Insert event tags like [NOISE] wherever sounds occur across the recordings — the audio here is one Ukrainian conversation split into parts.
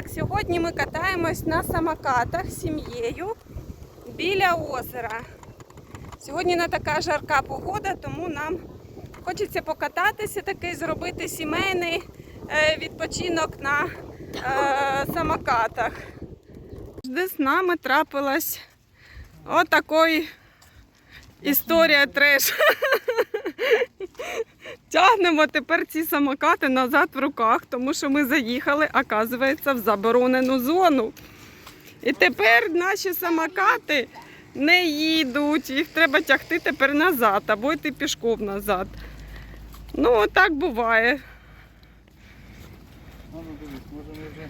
Так, сьогодні ми катаємось на самокатах з сім'єю біля озера. Сьогодні не така жарка погода, тому нам хочеться покататися, такий зробити сімейний е, відпочинок на е, самокатах. Де з нами трапилась отакої історія треш. [LAUGHS] Тягнемо тепер ці самокати назад в руках, тому що ми заїхали, оказується, в заборонену зону. І тепер наші самокати не їдуть, їх треба тягти тепер назад або йти пішком назад. Ну, так буває. А ну дивись, може ми вже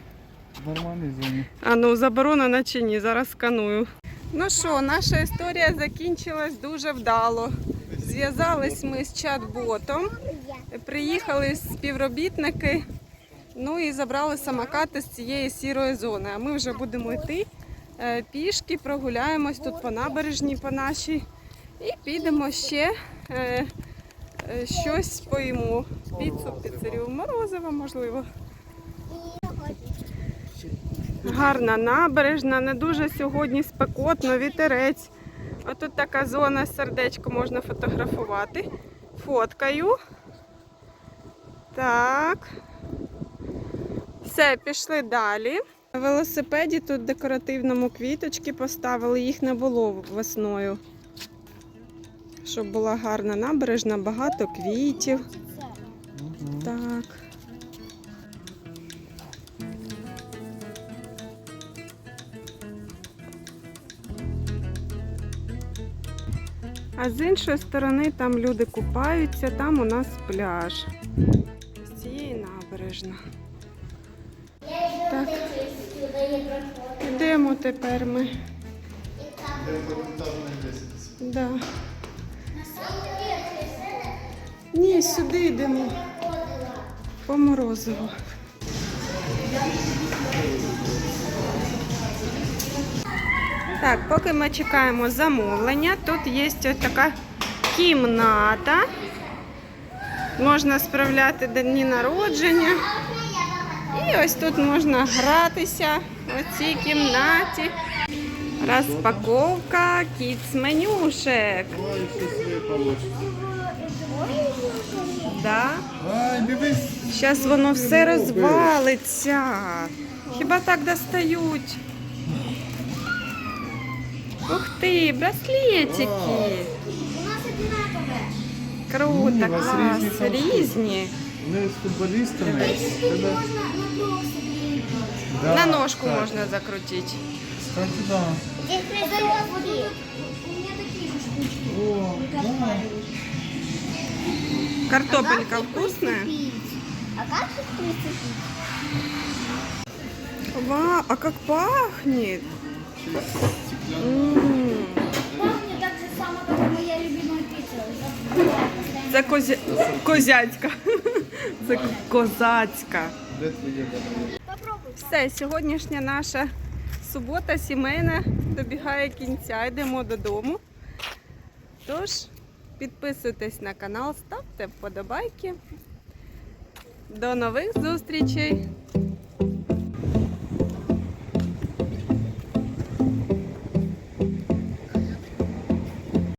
в нормальній зоні. А ну, заборонена чи ні, зараз сканую. Ну що, наша історія закінчилась дуже вдало. Зв'язались ми з чат-ботом, приїхали співробітники, ну і забрали самокати з цієї сірої зони. А ми вже будемо йти е, пішки, прогуляємось тут по набережній по нашій і підемо ще е, е, щось поїмо. Піцу, піцерію, морозиво, можливо. Гарна набережна, не дуже сьогодні спекотно, вітерець. Отут така зона сердечко можна фотографувати. Фоткаю. Так. Все, пішли далі. На велосипеді тут декоративному квіточки поставили, їх не було весною. Щоб була гарна набережна, багато квітів. Так. А з іншої сторони там люди купаються, там у нас пляж. З цієї набережна. Так. Йдемо тепер ми. Да. Ні, сюди йдемо. По морозиву. Так, поки ми чекаємо замовлення, тут є ось така кімната. Можна справляти дні народження. І ось тут можна гратися в цій кімнаті. Розпаковка кіц-менюшек. Да. Зараз воно все розвалиться. Хіба так достають? Ух ти, браслетики. У нас одинакове. Круто, Ні, у вас клас. різні там Різні. Ми з футболістами. Тут Тебе- можна на блок собі. Да, На ножку так. можна закрутити. Кстати, да. Здесь красиво будет. У меня такие же штучки. О, да. Картопелька вкусная? А как их прицепить? Вау, а как пахнет! Так же само, как моя любимая пицца. Це козя... козяцька. Це козацька. Все, сьогоднішня наша субота сімейна добігає кінця. Йдемо додому. Тож, підписуйтесь на канал, ставте вподобайки. До нових зустрічей!